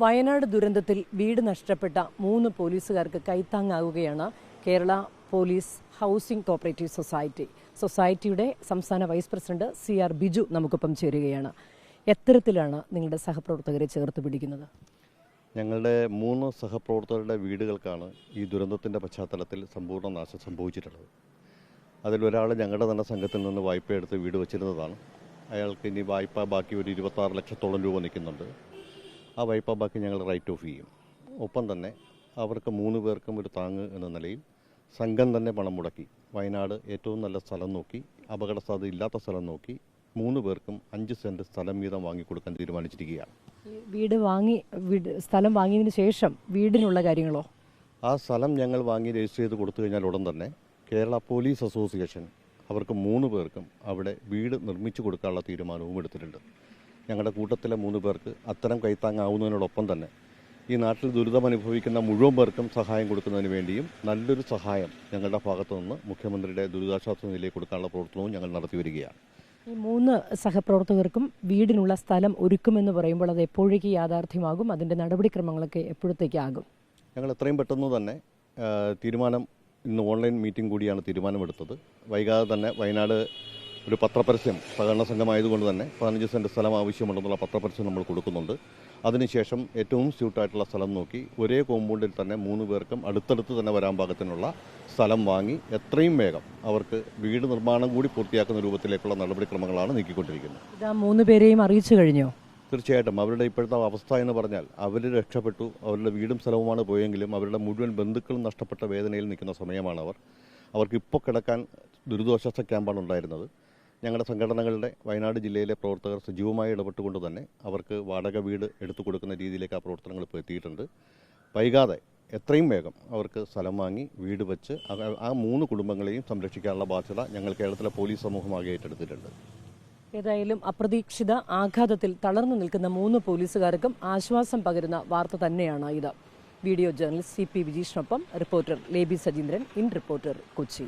വയനാട് ദുരന്തത്തിൽ വീട് നഷ്ടപ്പെട്ട മൂന്ന് പോലീസുകാർക്ക് കൈത്താങ്ങാവുകയാണ് Kerala police housing cooperative society. സൊസൈറ്റിയുടെ സംസ്ഥാന vice president C R Biju നമുക്കൊപ്പം ചേരുകയാണ്. എത്തരത്തിലാണ് നിങ്ങളുടെ സഹപ്രവർത്തകരെ ചേർത്ത് പിടിക്കുന്നത്? ഞങ്ങളുടെ മൂന്ന് സഹപ്രവർത്തകരുടെ വീടുകൾക്കാണ് ഈ ദുരന്തത്തിന്റെ പശ്ചാത്തലത്തിൽ സമ്പൂർണ നാശം സംഭവിച്ചിട്ടുള്ളത്. അതിലൊരാൾ ഞങ്ങളുടെ തന്നെ സംഘത്തിൽ നിന്ന് വായ്പ എടുത്ത് വീട് വച്ചിരുന്നതാണ്. അയാൾക്ക് ഇനി വായ്പ ബാക്കി ഒരു ഇരുപത്താറ് ലക്ഷത്തോളം രൂപ നിൽക്കുന്നുണ്ട്. ആ വായ്പാ ബാക്കി ഞങ്ങൾ റൈറ്റ് ഓഫ് ചെയ്യും. ഒപ്പം തന്നെ അവർക്ക് മൂന്ന് പേർക്കും ഒരു താങ്ങ് എന്ന നിലയിൽ സംഘം തന്നെ പണം മുടക്കി. വയനാട് ഏറ്റവും നല്ല സ്ഥലം നോക്കി അപകട സാധ്യത ഇല്ലാത്ത സ്ഥലം നോക്കി മൂന്ന് പേർക്കും അഞ്ച് സെന്റ് സ്ഥലം വീതം വാങ്ങിക്കൊടുക്കാൻ തീരുമാനിച്ചിരിക്കുകയാണ്. വീട് വാങ്ങി വീട് സ്ഥലം വാങ്ങിയതിന് ശേഷം വീടിനുള്ള കാര്യങ്ങളോ? ആ സ്ഥലം ഞങ്ങൾ വാങ്ങി രജിസ്റ്റർ ചെയ്ത് കൊടുത്തു കഴിഞ്ഞാൽ ഉടൻ തന്നെ കേരള പോലീസ് അസോസിയേഷൻ അവർക്ക് മൂന്ന് പേർക്കും അവിടെ വീട് നിർമ്മിച്ചു കൊടുക്കാനുള്ള തീരുമാനവും എടുത്തിട്ടുണ്ട്. ഞങ്ങളുടെ കൂട്ടത്തിലെ മൂന്ന് പേർക്ക് അത്തരം കൈത്താങ്ങാവുന്നതിനോടൊപ്പം തന്നെ ഈ നാട്ടിൽ ദുരിതം അനുഭവിക്കുന്ന മുഴുവൻ പേർക്കും സഹായം കൊടുക്കുന്നതിന് വേണ്ടിയും നല്ലൊരു സഹായം ഞങ്ങളുടെ ഭാഗത്തു നിന്ന് മുഖ്യമന്ത്രിയുടെ ദുരിതാശ്വാസ നിലയിൽ കൊടുക്കാനുള്ള പ്രവർത്തനവും ഞങ്ങൾ നടത്തി വരികയാണ്. ഈ മൂന്ന് സഹപ്രവർത്തകർക്കും വീടിനുള്ള സ്ഥലം ഒരുക്കുമെന്ന് പറയുമ്പോൾ അത് എപ്പോഴേക്ക് യാഥാർത്ഥ്യമാകും? അതിന്റെ നടപടിക്രമങ്ങളൊക്കെ എപ്പോഴത്തേക്കാകും? ഞങ്ങൾ എത്രയും പെട്ടെന്ന് തന്നെ തീരുമാനം ഇന്ന് ഓൺലൈൻ മീറ്റിംഗ് കൂടിയാണ് തീരുമാനമെടുത്തത്. വൈകാതെ തന്നെ വയനാട് ഒരു പത്രപരസ്യം സഹകരണ സംഘമായതുകൊണ്ട് തന്നെ പതിനഞ്ച് സെന്റ് സ്ഥലം ആവശ്യമുണ്ടെന്നുള്ള പത്രപരസ്യം നമ്മൾ കൊടുക്കുന്നുണ്ട്. അതിനുശേഷം ഏറ്റവും സ്യൂട്ടായിട്ടുള്ള സ്ഥലം നോക്കി ഒരേ കോമ്പൗണ്ടിൽ തന്നെ മൂന്ന് പേർക്കും അടുത്തടുത്ത് തന്നെ വരാൻ പാകത്തിനുള്ള സ്ഥലം വാങ്ങി എത്രയും വേഗം അവർക്ക് വീട് നിർമ്മാണം കൂടി പൂർത്തിയാക്കുന്ന രൂപത്തിലേക്കുള്ള നടപടിക്രമങ്ങളാണ് നീക്കിക്കൊണ്ടിരിക്കുന്നത്. ഇത് മൂന്ന് പേരെയും അറിയിച്ചു കഴിഞ്ഞോ? തീർച്ചയായിട്ടും. അവരുടെ ഇപ്പോഴത്തെ അവസ്ഥ എന്ന് പറഞ്ഞാൽ അവർ രക്ഷപ്പെട്ടു അവരുടെ വീടും സ്ഥലവുമാണ് പോയെങ്കിലും അവരുടെ മുഴുവൻ ബന്ധുക്കളും നഷ്ടപ്പെട്ട വേദനയിൽ നിൽക്കുന്ന സമയമാണ് അവർ. അവർക്ക് ഇപ്പോൾ കിടക്കാൻ ദുരിതാശ്വാസ ക്യാമ്പാണ് ഉണ്ടായിരുന്നത്. ഞങ്ങളുടെ സംഘടനകളുടെ വയനാട് ജില്ലയിലെ പ്രവർത്തകർ സജീവമായി ഇടപെട്ടുകൊണ്ട് തന്നെ അവർക്ക് വാടക വീട് എടുത്തു കൊടുക്കുന്ന രീതിയിലേക്ക് ആ പ്രവർത്തനങ്ങൾ ഇപ്പോൾ എത്തിയിട്ടുണ്ട്. വൈകാതെ എത്രയും വേഗം അവർക്ക് സ്ഥലം വാങ്ങി വീട് വെച്ച് ആ- മൂന്ന് കുടുംബങ്ങളെയും സംരക്ഷിക്കാനുള്ള ബാധ്യത ഞങ്ങൾ കേരളത്തിലെ പോലീസ് സമൂഹമാകെ ഏറ്റെടുത്തിട്ടുണ്ട്. ഏതായാലും അപ്രതീക്ഷിത ആഘാതത്തിൽ തളർന്നു നിൽക്കുന്ന മൂന്ന് പോലീസുകാർക്കും ആശ്വാസം പകരുന്ന വാർത്ത തന്നെയാണ് ഇത്. Video journalist C P വിജീഷിനൊപ്പം reporter Lebi Sajeendran in reporter Kochi.